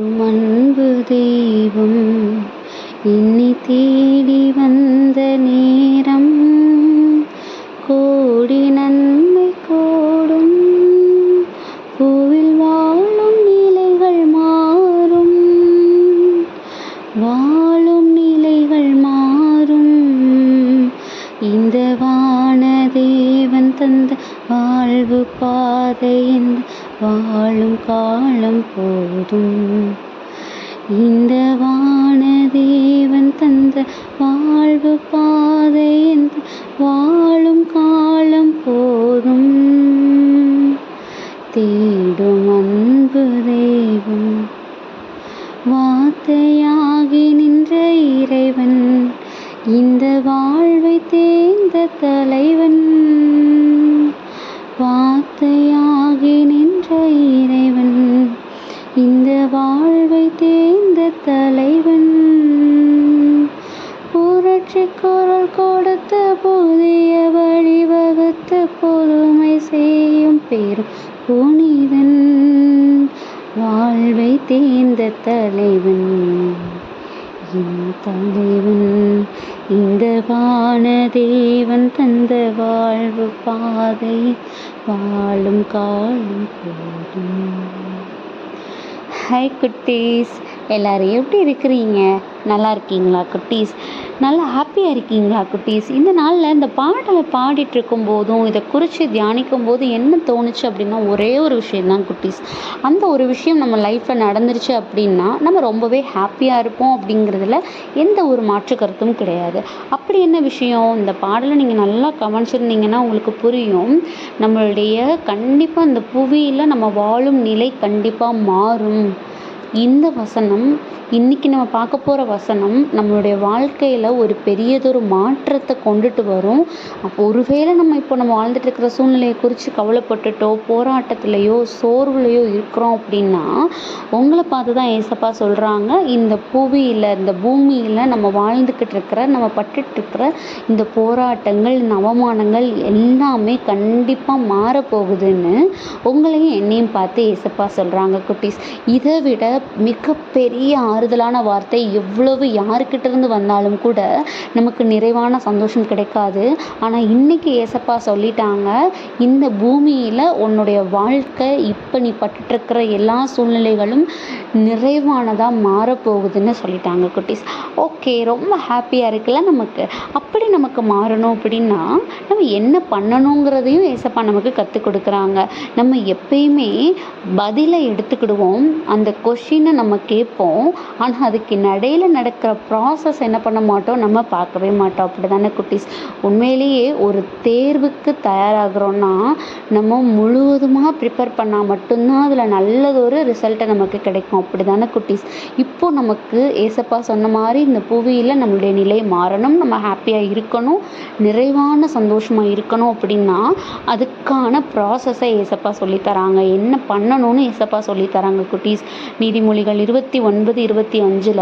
அன்பு தெய்வம் என்னை தேடி வந்த நேரம். கோடி நன்மை கோடும் பூவில் வாழும் நிலைகள் மாறும். வாழும் நிலைகள் மாறும். இந்த வான தேவன் தந்த வாழ்வு பாதையின் வாழும் காலம் போதும். இந்த வானதேவன் தந்த வாழ்வு பாதை இந்த வாழும் காலம் போதும். தேடும் அன்பு தெய்வம் வார்த்தையாகி நின்ற இறைவன் இந்த வாழ்வை தேர்ந்த தலைவன். இந்த வாழ்வை தேர்ந்த தலைவன் புரட்சி குரல் கொடுத்த புதிய வழிவகுத்த பொறுமை செய்யும் பெரும் புனிதன். வாழ்வை தேர்ந்த தலைவன் என் தலைவன் இந்த வானதேவன் தந்த வாழ்வு பாதை வாழும் காலம் போதும். ஹாய் குட்டீஸ். எல்லோரும் எப்படி இருக்கிறீங்க? நல்லா இருக்கீங்களா குட்டீஸ்? நல்லா ஹாப்பியாக இருக்கீங்களா குட்டீஸ்? இந்த நாளில் இந்த பாடலை பாடிட்டு இருக்கும் போதும் இதை குறித்து தியானிக்கும் போது என்ன தோணுச்சு அப்படின்னா ஒரே ஒரு விஷயம்தான் குட்டீஸ். அந்த ஒரு விஷயம் நம்ம லைஃப்பில் நடந்துருச்சு அப்படின்னா நம்ம ரொம்பவே ஹாப்பியாக இருப்போம் அப்படிங்கிறதுல எந்த ஒரு மாற்று கருத்தும் கிடையாது. அப்படி என்ன விஷயம்? இந்த பாடலை நீங்கள் நல்லா கவனிச்சிருந்தீங்கன்னா உங்களுக்கு புரியும். நம்மளுடைய கண்டிப்பாக இந்த புவியில் நம்ம வாழும் நிலை கண்டிப்பாக மாறும். இந்த வசனம் இன்னைக்கு நம்ம பார்க்க போகிற வசனம் நம்மளுடைய வாழ்க்கையில் ஒரு பெரியதொரு மாற்றத்தை கொண்டுட்டு வரும். அப்போ ஒருவேளை நம்ம இப்போ நம்ம வாழ்ந்துட்டு இருக்கிற சூழ்நிலையை குறித்து கவலைப்பட்டுட்டோ போராட்டத்திலையோ சோர்வுலையோ இருக்கிறோம் அப்படின்னா உங்களை பார்த்து தான் ஏசப்பா சொல்கிறாங்க இந்த புவியில் இந்த பூமியில் நம்ம வாழ்ந்துக்கிட்டு இருக்கிற நம்ம பட்டுட்ருக்கிற இந்த போராட்டங்கள் இந்த அவமானங்கள் எல்லாமே கண்டிப்பாக மாறப்போகுதுன்னு உங்களையும் என்னையும் பார்த்து ஏசப்பா சொல்கிறாங்க குட்டீஸ். இதை விட மிகப்பெரிய ஆறுதலான வார்த்தை எவ்வளவு யாருக்கிட்ட இருந்து வந்தாலும் கூட நமக்கு நிறைவான சந்தோஷம் கிடைக்காது. ஆனால் இன்னைக்கு ஏசப்பா சொல்லிட்டாங்க இந்த பூமியில் உன்னுடைய வாழ்க்கை இப்போ நீ பட்டுட்ருக்கிற எல்லா சூழ்நிலைகளும் நிறைவானதாக மாறப்போகுதுன்னு சொல்லிட்டாங்க குட்டீஸ். ஓகே ரொம்ப ஹாப்பியாக இருக்குல்ல நமக்கு? அப்படி நமக்கு மாறணும் அப்படின்னா நம்ம என்ன பண்ணணுங்கிறதையும் ஏசப்பா நமக்கு கற்றுக் கொடுக்குறாங்க. நம்ம எப்பயுமே பதிலை எடுத்துக்கிடுவோம். அந்த கொஷின் நம்ம கேட்போம். ஆனால் அதுக்கு நடையில் நடக்கிற ப்ராசஸ் என்ன பண்ண மாட்டோம்? நம்ம பார்க்கவே மாட்டோம். அப்படி தானே குட்டீஸ்? உண்மையிலேயே ஒரு தேர்வுக்கு தயாராகிறோன்னா நம்ம முழுவதுமாக ப்ரிப்பேர் பண்ணால் மட்டும்தான் அதில் நல்லதொரு ரிசல்ட்டை நமக்கு கிடைக்கும். அப்படி தானே குட்டீஸ்? இப்போது நமக்கு ஏசப்பா சொன்ன மாதிரி இந்த புவியில் நம்மளுடைய நிலை மாறணும். நம்ம ஹாப்பியாக இருக்கணும். நிறைவான சந்தோஷமாக இருக்கணும் அப்படின்னா அதுக்கான ப்ராசஸை ஏசப்பா சொல்லித்தராங்க என்ன பண்ணணும்னு ஏசப்பா சொல்லித்தராங்க குட்டீஸ்? நீதிமொழிகள் இருபத்தி ஒன்பது இருபத்தி அஞ்சில்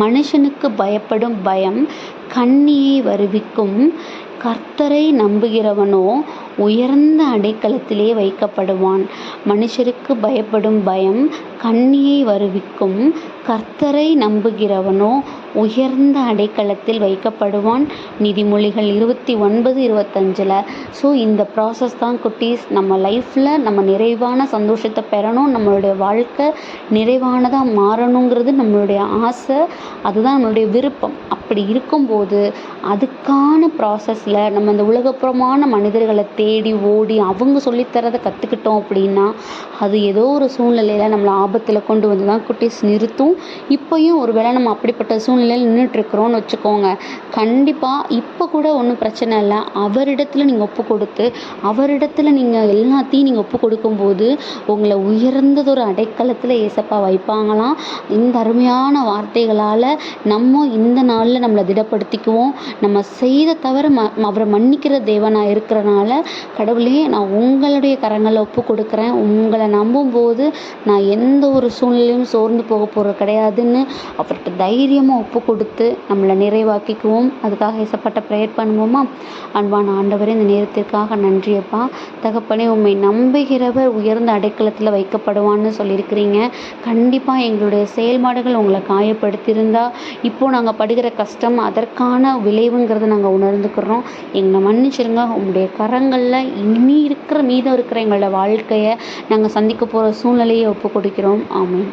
மனுஷனுக்கு பயப்படும் பயம் கண்ணியை வருவிக்கும். கர்த்தரை நம்புகிறவனோ உயர்ந்த அடைக்கலத்திலே வைக்கப்படுவான். மனுஷருக்கு பயப்படும் பயம் கண்ணியை வருவிக்கும். கர்த்தரை நம்புகிறவனோ உயர்ந்த அடைக்கலத்தில் வைக்கப்படுவான். நீதிமொழிகள் இருபத்தி ஒன்பது இருபத்தஞ்சில். ஸோ இந்த ப்ராசஸ் தான் குட்டீஸ். நம்ம லைஃப்பில் நம்ம நிறைவான சந்தோஷத்தை பெறணும். நம்மளுடைய வாழ்க்கை நிறைவானதாக மாறணுங்கிறது நம்மளுடைய ஆசை. அதுதான் நம்மளுடைய விருப்பம். அப்படி இருக்கும்போது அதுக்கான ப்ராசஸில் நம்ம இந்த உலகப்புறமான மனிதர்களை தேடி ஓடி அவங்க சொல்லித்தரதை கற்றுக்கிட்டோம் அப்படின்னா அது ஏதோ ஒரு சூழ்நிலையில் நம்மளை ஆபத்தில் கொண்டு வந்து தான் குட்டீஸ் நிறுத்தும். இப்போயும் ஒருவேளை நம்ம அப்படிப்பட்ட சூழ்நிலையில் நின்றுட்டுருக்குறோன்னு வச்சுக்கோங்க. கண்டிப்பாக இப்போ கூட ஒன்றும் பிரச்சனை இல்லை. அவரிடத்துல நீங்கள் ஒப்பு கொடுத்து அவரிடத்துல நீங்கள் எல்லாத்தையும் நீங்கள் ஒப்பு கொடுக்கும்போது உங்களை உயர்ந்ததொரு அடைக்கலத்தில் ஏசப்பா வைப்பாங்களாம். இந்த அருமையான வார்த்தைகளால் நம்ம இந்த நாளில் நம்மளை திடப்படுத்திக்குவோம். நம்ம செய்த தவிர ம அவரை மன்னிக்கிற தேவனாக இருக்கிறனால கடவுளே நான் உங்களுடைய கரங்களை ஒப்பு கொடுக்குறேன். உங்களை நம்பும்போது நான் எந்த ஒரு சூழ்நிலையும் சோர்ந்து போக போகிறது கிடையாதுன்னு அவர்கிட்ட தைரியமாக ஒப்பு கொடுத்து நம்மளை நிறைவாக்கிக்குவோம். அதுக்காக இசப்பட்ட ப்ரேயர் பண்ணுவோமா? அன்பான ஆண்டவரே இந்த நேரத்திற்காக நன்றியப்பா தகப்பனே உண்மை நம்புகிறவர் உயர்ந்த அடைக்கலத்தில் வைக்கப்படுவான்னு சொல்லியிருக்கிறீங்க. கண்டிப்பாக எங்களுடைய செயல்பாடுகள் உங்களை காயப்படுத்தியிருந்தா இப்போது நாங்கள் படுகிற கஷ்டம் அதற்கான விளைவுங்கிறத நாங்கள் உணர்ந்துக்கிறோம். எங்களை மன்னிச்சிருங்க. உங்களுடைய கரங்களில் இனி இருக்கிற மீதம் இருக்கிற எங்களோட வாழ்க்கையை நாங்கள் சந்திக்க போகிற சூழ்நிலையை ஒப்பு கொடுக்கிறோம். ஆமாம்